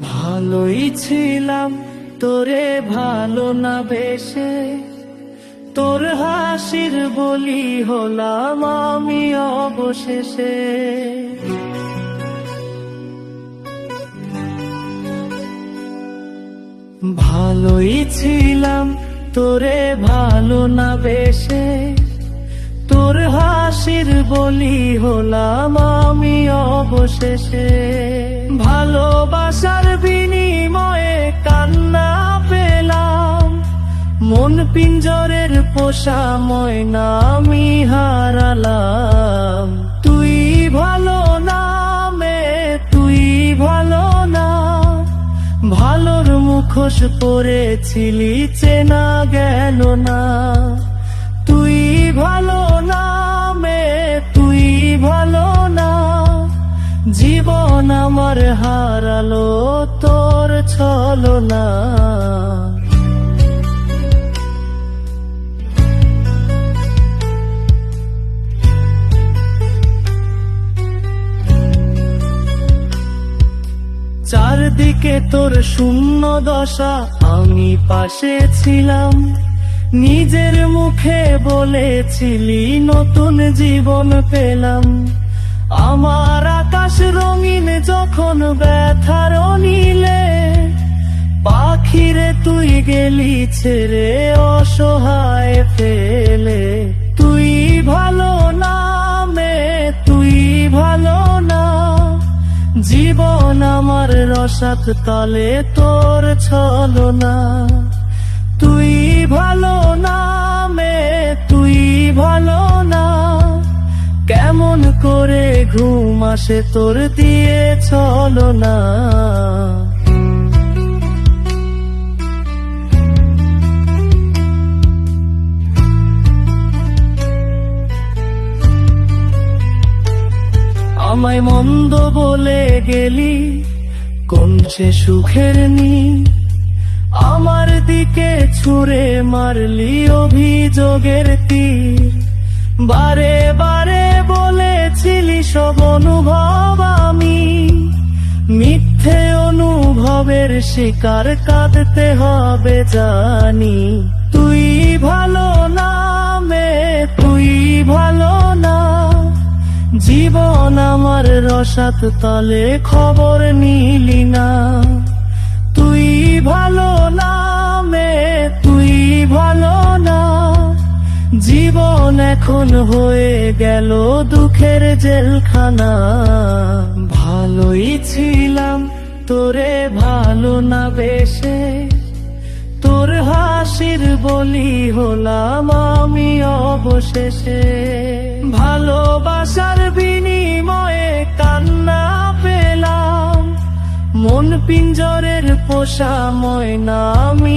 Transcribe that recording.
ভালোই ছিলাম, তোরে ভালো না বেশে। তোর হাসির বলি হলাম আমি অবশেষে। ভালোই ছিলাম, তোরে ভালো না বেশে। হাসির বলি হলাম আমি অবশেষে। ভালোবাসার বিনিময়ে কান্না পেলাম। মন পিঞ্জরের পোষা ময়না আমি হারালাম। তুই ভালো নামে তুই ভালো না। ভালোর মুখোশ পরেছিলি চেনা গেল না। তুই ভালো নামে তুই ভালো না। জীবন আমার হারালো, তোর ছলো না চারদিকে তোর শূন্য দশা, আমি পাশে ছিলাম। নিজের মুখে বলেছিলি, নতুন জীবন পেলাম। আমার আকাশ রঙিন যখন ব্যথার নীলে পাখিরে তুই গেলি ছেড়ে, অসহায় ফেলে। তুই ভালো না, মে, তুই ভালো না। জীবন আমার রসাত তলে তোর ছলো না তুই ভালো নামে তুই ভালো না। কেমন করে ঘুম আসে তোর দিয়ে ছলো না। আমায় মন্দ বলে গেলি, কোন সে সুখের নি আমার দিকে ছুঁড়ে মারলি অভিযোগের তীর। বারে বারে বলেছিলি সব অনুভব আমি। মিথ্যে অনুভবের শিকার কাঁদতে হবে জানি। তুই ভালো না মে, তুই ভালো না। জীবন আমার রসাত তলে খবর নিলি না। জীবন এখন হয়ে গেল দুঃখের জেলখানা। ভালোই ছিলাম, তোরে ভালো না বেশে। তোর হাসির বলি হলাম আমি অবশেষে। ভালোবাসার বিনিময়ে কান্না পেলাম। মন পিঞ্জরের পোষা ময়না আমি